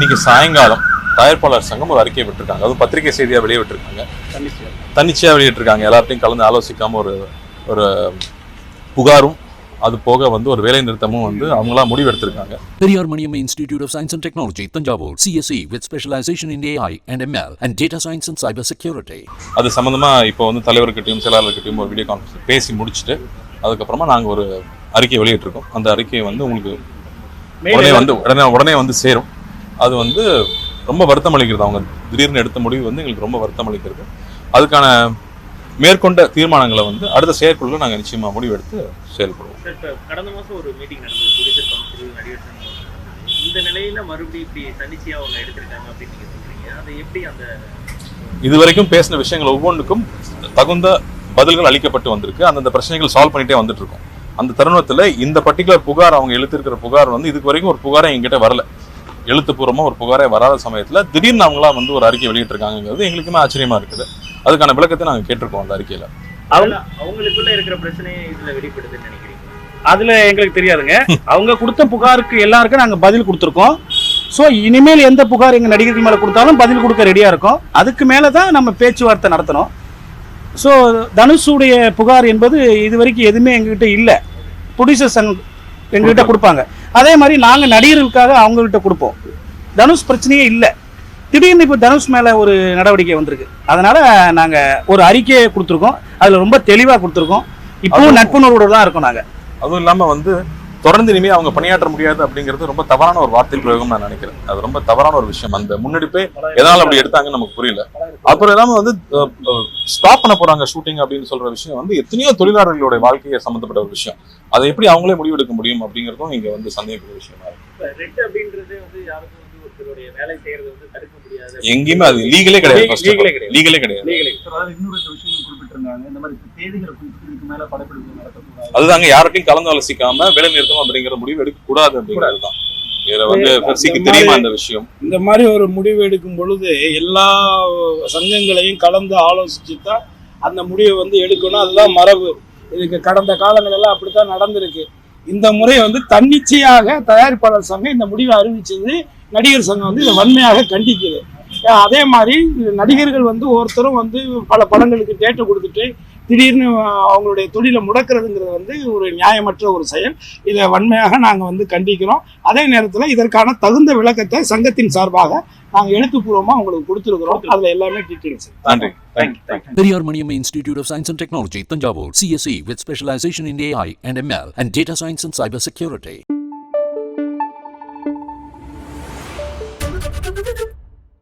இன்னைக்கு சாயங்காலம் தயாரிப்பாளர் சங்கம் ஒரு அறிக்கை விட்டிருக்காங்க. அதுவும் பத்திரிகை செய்தியாக வெளியே விட்டிருக்காங்க. தன்னிச்சையாக வெளியிட்டிருக்காங்க. எல்லார்ட்டையும் கலந்து ஆலோசிக்காம ஒரு ஒரு புகாரும் அது போக வந்து ஒரு வேலை நிறுத்தமும் வந்து அவங்களா முடிவெடுத்திருக்காங்க. Periyar Maniamma Institute of Science and Technology, Tanjavur, CSE with specialization in AI and ML and data science and cyber security. அது சம்மந்தமா இப்போ வந்து தலைவர்கிட்டயும் செயலாளர்கிட்டயும் ஒரு வீடியோ கான்ஃபரன்ஸ் பேசி முடிச்சுட்டு அதுக்கப்புறமா நாங்கள் ஒரு அறிக்கை வெளியிட்டிருக்கோம். அந்த அறிக்கை வந்து உங்களுக்கு உடனே வந்து உடனே உடனே வந்து சேரும். அது வந்து ரொம்ப வருத்தம் அளிக்கிறது. அவங்க திடீர்னு எடுத்த முடிவு வந்து எங்களுக்கு ரொம்ப வருத்தம் அளிக்கிறது. அதுக்கான மேற்கொண்ட தீர்மானங்களை வந்து அடுத்த செயற்குழுல நாங்கள் நிச்சயமா முடிவெடுத்து செயல்படுவோம். கடந்த மாதம் ஒரு மீட்டிங் நடந்தது. இந்த நிலையில மறுபடியும் இப்படி தன்னிச்சையா அவங்க எடுத்திருக்காங்க அப்படின்னு நீங்க சொல்றீங்க. அதை எப்படி அந்த இது வரைக்கும் பேசின விஷயங்கள் ஒவ்வொன்றுக்கும் தகுந்த பதில்கள் அளிக்கப்பட்டு வந்திருக்கு. அந்தந்த பிரச்சனைகள் சால்வ் பண்ணிட்டே வந்துட்டு இருக்கோம். அந்த தருணத்துல இந்த பர்டிகுலர் புகார் அவங்க எழுத்திருக்கிற புகார் வந்து இதுக்கு வரைக்கும் ஒரு புகாரே எங்கிட்ட வரல. எழுத்துப்பூர்வமா ஒரு புகாரே வராத சமயத்துல திடீர்னு அவங்களா வந்து ஒரு அறிக்கை வெளியிட்டிருக்காங்கிறது எங்களுக்குமே ஆச்சரியமா இருக்குது. அதுக்கான விளக்கத்தை நாங்க கேட்டிருக்கோம் அந்த அறிக்கையில. அவங்க அவங்களுக்குள்ள இருக்கிற பிரச்சனையை இதுல வெளிப்படுதுன்னு நினைக்கிறீங்க? அதுல எங்களுக்கு தெரியாதுங்க. அவங்க கொடுத்த புகாருக்கு எல்லாருக்கும் நாங்க பதில் கொடுத்துருக்கோம். ஸோ இனிமேல் எந்த புகார் எங்க நடிகர்கள் மேல கொடுத்தாலும் பதில் கொடுக்க ரெடியா இருக்கோம். அதுக்கு மேல தான் நம்ம பேச்சுவார்த்தை நடத்தணும். ஸோ தனுஷுடைய புகார் என்பது இது வரைக்கும் எதுவுமே எங்ககிட்ட இல்லை. ப்ரொடியூசர் சங் எங்ககிட்ட கொடுப்பாங்க. அதே மாதிரி நாங்க நடிகர்களுக்காக அவங்ககிட்ட கொடுப்போம். தனுஷ் பிரச்சனையே இல்லை. திடீர்னு இப்போ தனுஷ் மேல ஒரு நடவடிக்கை வந்திருக்கு. அதனால நாங்க ஒரு அறிக்கையை கொடுத்துருக்கோம். அதுல ரொம்ப தெளிவா கொடுத்துருக்கோம். இப்பவும் நட்புணர்வோட தான் இருக்கோம் நாங்க. அதுவும் இல்லாம வந்து தொடர்ந்து இனிமே அவங்க பணியாற்ற முடியாது அப்படிங்கிறது ரொம்ப தவறான ஒரு வார்த்தை பிரயோகம் நான் நினைக்கிறேன். அது ரொம்ப தவறான ஒரு விஷயம். அந்த முன்னெடுப்பே எதனால அப்படி எடுத்தாங்கன்னு நமக்கு புரியல. அப்புறம் இல்லாம வந்து ஸ்டாப் பண்ண போறாங்க ஷூட்டிங் அப்படின்னு சொல்ற விஷயம் வந்து எத்தனையோ தொழிலாளர்களுடைய வாழ்க்கையை சம்பந்தப்பட்ட ஒரு விஷயம். அதை எப்படி அவங்களே முடிவெடுக்க முடியும் அப்படிங்கிறதும் இங்க வந்து சந்தேகக்கூடிய விஷயமா இருக்கு. ஒருத்தருடைய வேலை செய்யறது வந்து தடுக்க முடியாது. எங்கேயுமே அது லீகலே கிடையாது. லீகலே கிடையாது. அதாவது இன்னொரு விஷயம் குறிப்பிட்டிருந்தாங்க. இந்த மாதிரி தேதிகளை குறிப்பிட்டு மேல படப்பிடிப்பு நடத்தக்கூடாது அதுதாங்க யார்கிட்டயும் கலந்து ஆலோசிக்காம வேலை நிறுத்தம் அப்படிங்கிற முடிவு எடுக்க கூடாது அப்படிங்கிறது தான். வேற வந்து பெர்சிக்கு தெரியுமா அந்த விஷயம்? இந்த மாதிரி ஒரு முடிவு எடுக்கும் பொழுது எல்லா சங்கங்களையும் கலந்து ஆலோசிச்சு தான் அந்த முடிவை வந்து எடுக்கணும். அதுதான் மரபு. இதுக்கு கடந்த காலங்களெல்லாம் அப்படித்தான் நடந்திருக்கு. இந்த முறை வந்து தன்னிச்சையாக தயாரிப்பாளர் சங்கம் இந்த முடிவை அறிவிச்சது. நடிகர் சங்கம் வந்து இதை வன்மையாக கண்டிக்குது. அதே மாதிரி நடிகர்கள் வந்து ஒருத்தரும் வந்து பல படங்களுக்கு டேட்டை கொடுத்துட்டு திடீர்னு அவங்களுடைய தொழிலை முடக்கிறதுங்கிறது வந்து ஒரு நியாயமற்ற ஒரு செயல். இதை வன்மையாக நாங்கள் வந்து கண்டிக்கிறோம். அதே நேரத்தில் இதற்கான தகுந்த விளக்கத்தை சங்கத்தின் சார்பாக நாங்கள் எழுத்துப்பூர்வமாக உங்களுக்கு கொடுத்துருக்குறோம். அதில் எல்லாமே டீட்டெயில்ஸ். நன்றி. Periyar Maniamma Institute of Science and Technology, Tanjavur, CSE with specialization in AI and ML and data science and cyber security.